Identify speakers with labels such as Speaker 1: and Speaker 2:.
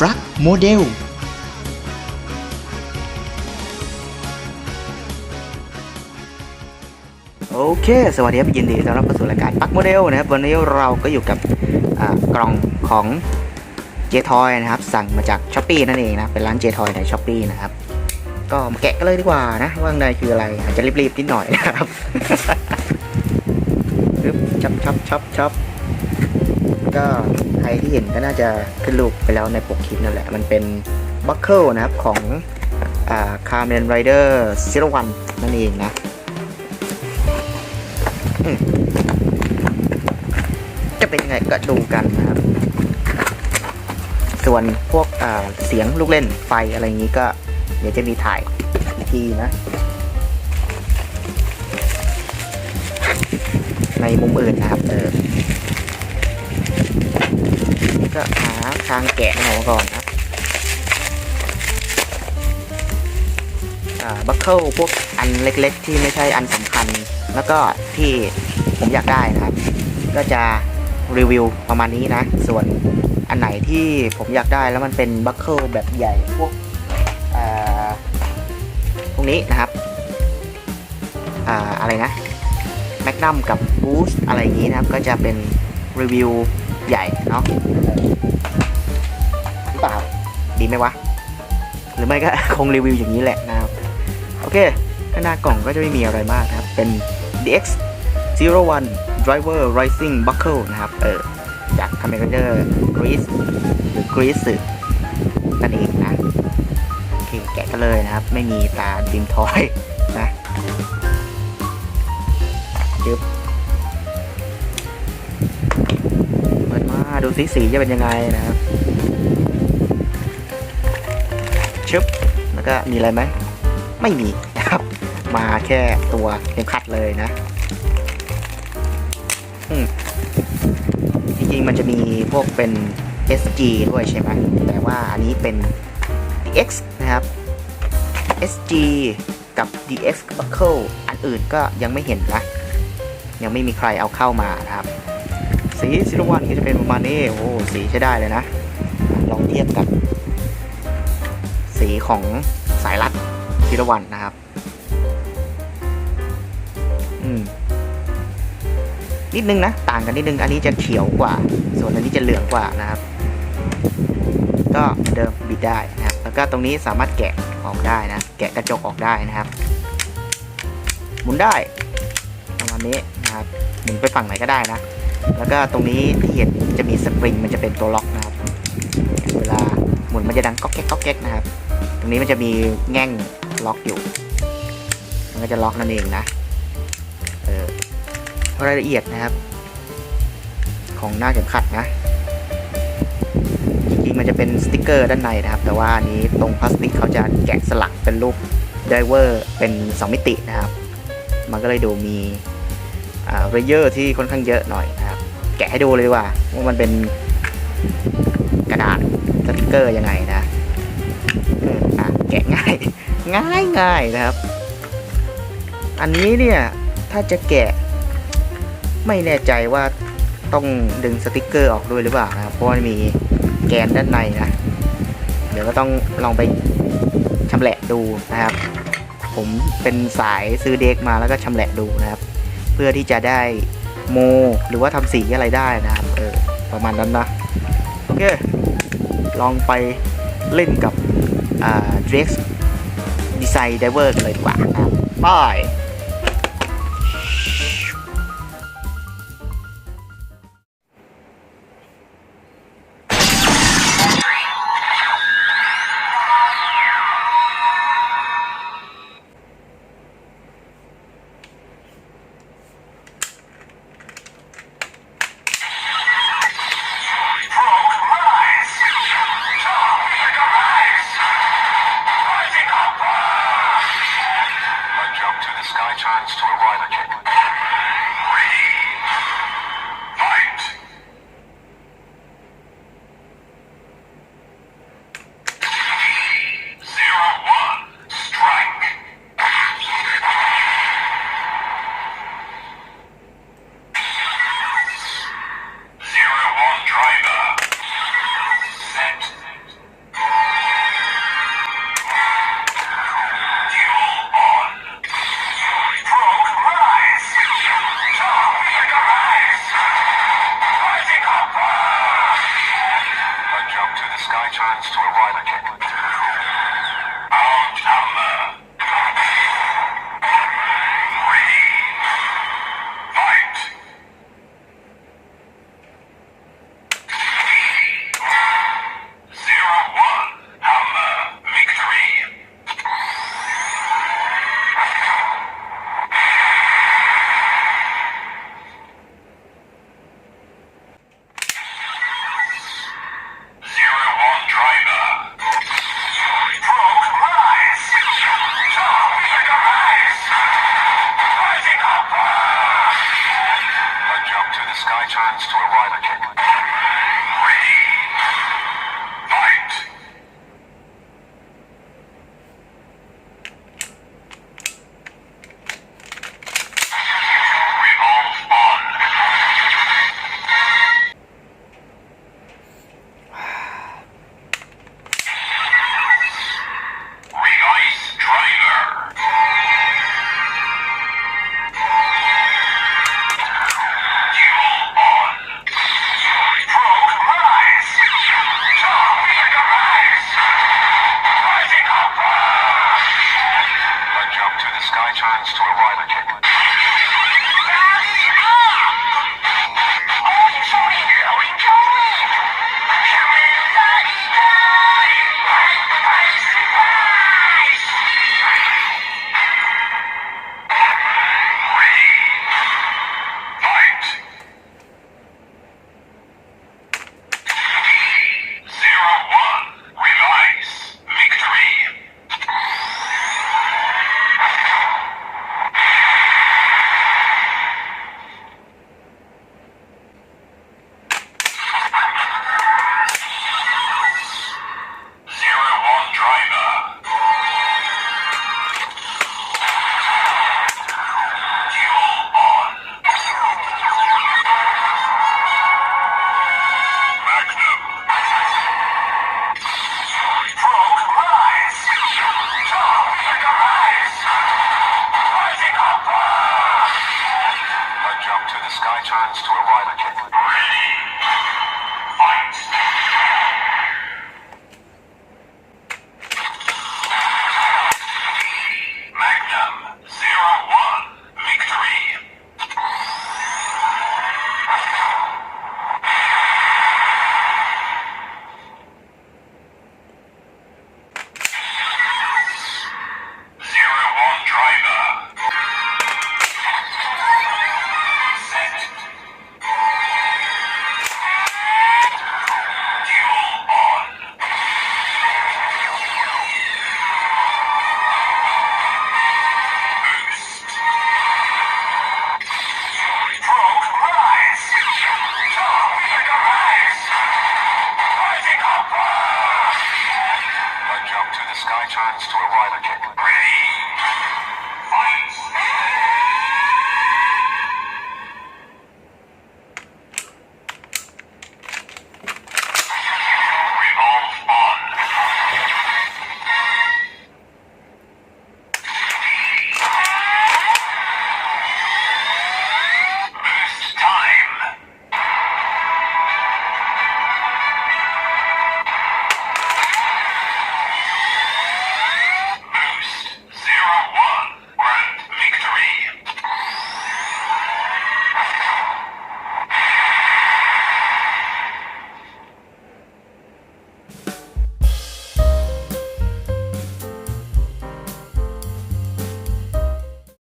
Speaker 1: ปลั๊กโมเดลโอเค สวัสดีครับยินดีต้อนรับเข้าสู่รายการปลั๊กโมเดลนะครับ วันนี้เราก็อยู่กับกล่องของ j t o y นะครับ สั่งมาจาก s h อ p e e นั่นเองนะ เป็นร้าน j t o y ใน s h อ p e e นะครับ ก็มาแกะกันเลยดีกว่านะ ว่าข้างในคืออะไร อาจจะรีบๆนิดหน่อยนะครับปึ๊บชับชับชับชับก็ รที่เห็นก็น่าจะขึ้นรูปไปแล้วในปกคลิปนั่นแหละ มันเป็นบัคเกิลนะครับของอคาร์เมนไรเดอร์ซิโรวันนั่นเองนะจะเป็นยังไงก็ดูกันนะครับ ส่วนพวกเสียงลูกเล่นไฟอะไรอย่างนี้ก็ เดี๋ยวจะมีถ่ายอีกทีนะ ในมุมอื่นนะครับเออ ก็หาทางแกะมันออกมาก่อนนะบัคเกิลพวกอันเล็กๆ ที่ไม่ใช่อันสำคัญ แล้วก็ที่ผมอยากได้นะครับ ก็จะรีวิวประมาณนี้นะ ส่วนอันไหนที่ผมอยากได้แล้วมันเป็นบัคเกิลแบบใหญ่พวกอ่าพวกนี้นะครับอ่าอะไรนะแมกนัมกับบูสอะไรอย่างนี้นะครับ ก็จะเป็นรีวิว ใหญ่เนาะหรือเปล่าดีไหมวะ หรือไม่ก็คงรีวิวอย่างนี้แหละนะครับโอเคข้างหน้ากล่องก็จะไม่มีอะไรมากนะครับ เป็น DX 01 Driver Rising Buckle นะครับ เออ จาก Kamen Rider Grease หรือ Grease นั่นเองนะโอเคแกะกันเลยนะครับ ไม่มีตาดิมทอยนะจึ๊บ สีสีจะเป็นยังไงนะครับชึบแล้วก็มีอะไรไหมไม่มีนะครับ มาแค่ตัวเข็มขัดเลยนะอืมจริงๆมันจะมีพวกเป็น SG ด้วยใช่ไหมแต่ว่าอันนี้เป็น DX นะครับ SG กับ DX Buckle อันอื่นก็ยังไม่เห็นนะยังไม่มีใครเอาเข้ามานะครับ สีซิลวันก็จะเป็นประมาณนี้โอ้สีใช้ได้เลยนะ ลองเทียบกับ สีของสายรัดซิลวันนะครับ อืมนิดนึงนะ ต่างกันนิดนึง อันนี้จะเขียวกว่า ส่วนอันนี้จะเหลืองกว่านะครับ ก็เหมือนเดิมบิดได้นะครับ แล้วก็ตรงนี้สามารถแกะออกได้นะ แกะกระจกออกได้นะครับ หมุนได้ประมาณนี้นะครับ หมุนไปฝั่งไหนก็ได้นะ แล้วก็ตรงนี้ที่เห็นจะมีสปริงมันจะเป็นตัวล็อกนะครับ เวลาหมุนมันจะดังก๊อกแก๊กก๊อกแก๊กนะครับ ตรงนี้มันจะมีแง่งล็อกอยู่ มันก็จะล็อกนั่นเองนะ เออรายละเอียดนะครับ ของหน้าเข็มขัดนะ จริงๆมันจะเป็นสติกเกอร์ด้านในนะครับ แต่ว่าอันนี้ตรงพลาสติกเขาจะแกะสลักเป็นรูปไดเวอร์เป็น 2 มิตินะครับ มันก็เลยดูมีอ่าเรเยอร์ที่ค่อนข้างเยอะหน่อยนะ แกะให้ดูเลยดีกว่าว่ามันเป็นกระดาษสติกเกอร์ยังไงนะอะแกะง่าย ง่ายง่ายนะครับ อันนี้เนี่ยถ้าจะแกะ ไม่แน่ใจว่าต้องดึงสติกเกอร์ออกด้วยหรือเปล่านะเพราะมันมีแกนด้านในนะ เดี๋ยวก็ต้องลองไปชำแหละดูนะครับ ผมเป็นสายซื้อเด็กมาแล้วก็ชำแหละดูนะครับ เพื่อที่จะได้ โม หรือว่าทำสีอะไรได้นะครับเออประมาณนั้นนะโอเคลองไปเล่นกับอ่า Drex Design Diver กันเลยดีกว่าครับบาย
Speaker 2: private jet. Watch. turns to arrive at plans to arrive at Kick.